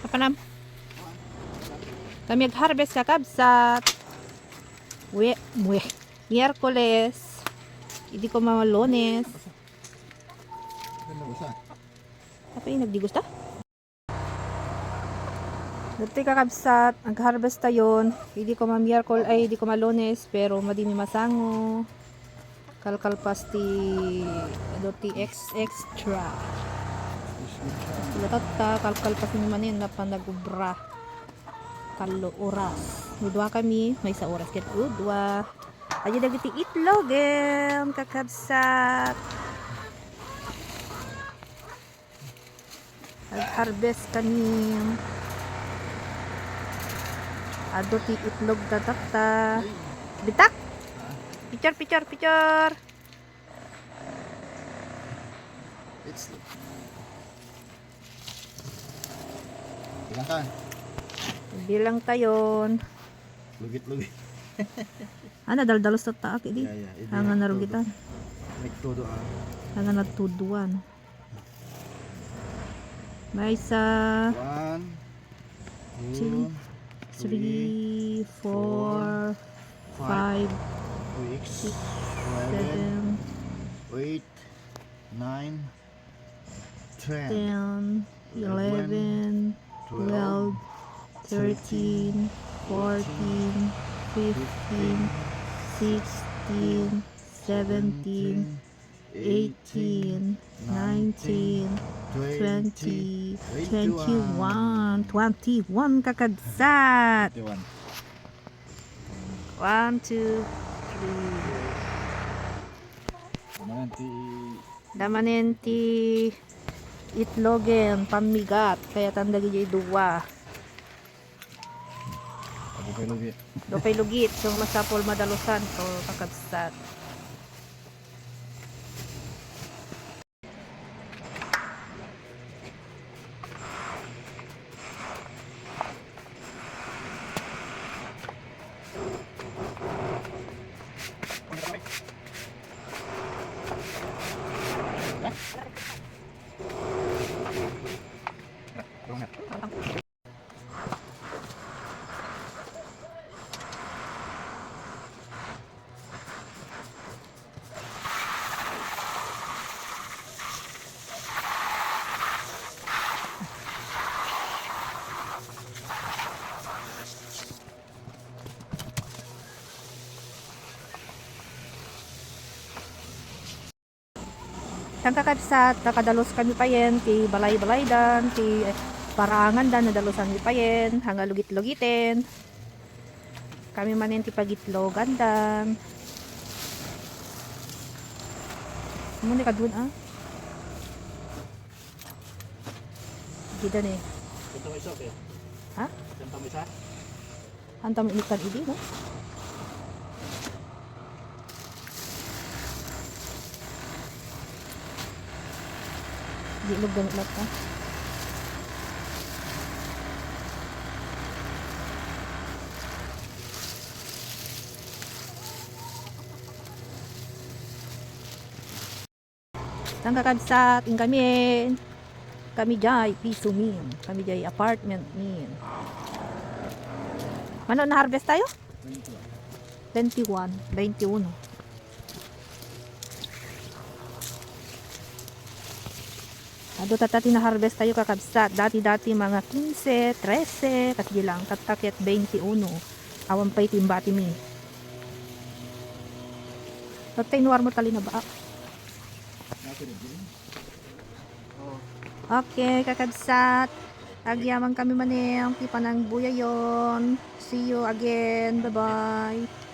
Kapanam. Kami harvest kakabsat. We, we, Miyerkules. Hindi ko mamalones. Apa yung nagdigusta? Dati kakabsat, nag-harvest tayon. Hindi ko ma-miyerkol, ay hindi ko malones, pero madini masango. Kalkalpas ti, doti X extra. Latata, kalkalpas ni manin na panagubra. Kalo oras. Udwa kami, may sa oras ket udwa. Ayo dagiti itlogem kakabsat. Nag-harvest kami. Ado ti itlog tatakta. Bitak! Picture, picture, picture! It's Ilan ka? Bilang tayon. Lugit-lugit. Ano, daldalos sa taak, hindi? Yeah, yeah. Hindi Hangan na narugitan. Todo ah. Hangan nagtuduan. May isa, One, Two, three, four, five, six, seven, eight, nine, ten, eleven, twelve, thirteen, fourteen, fifteen, sixteen, seventeen, eighteen, nineteen, twenty, twenty-one, twenty-one kakadsat. Twenty-one. One, two, three. Kumanan ti Damanin ti itlogen, pamigat, kaya tandagi jay duwa. Kay lugit. Dopay lugit, so masapol madalusan, so kakadsat. Ang kakadsat, nakadalos kami pa yen, ti balay-balay dan, ti eh, parangan dan, nadalusan mi pa yen, hanga lugit-lugitin. Kami manin ti pagitlogan dan. Muna ka dun ah. Gida ni. Ito mo isa kay. Ha? Mo isa. Antam inikan idi no? Di mo ganit ka. Ang kakabsat, ang kami, kami jay, piso min, kami jay apartment min. Ano na harvest tayo? 21, 21. Ado tatati na harvest tayo kakabsat. Dati-dati mga 15, 13, kasi lang tatakit 21. Awan pa itimbati mi. Tatay nuwar mo tali na ba? Okay, kakabsat. Agyaman kami maning pipa ng buya yon. See you again. Bye-bye.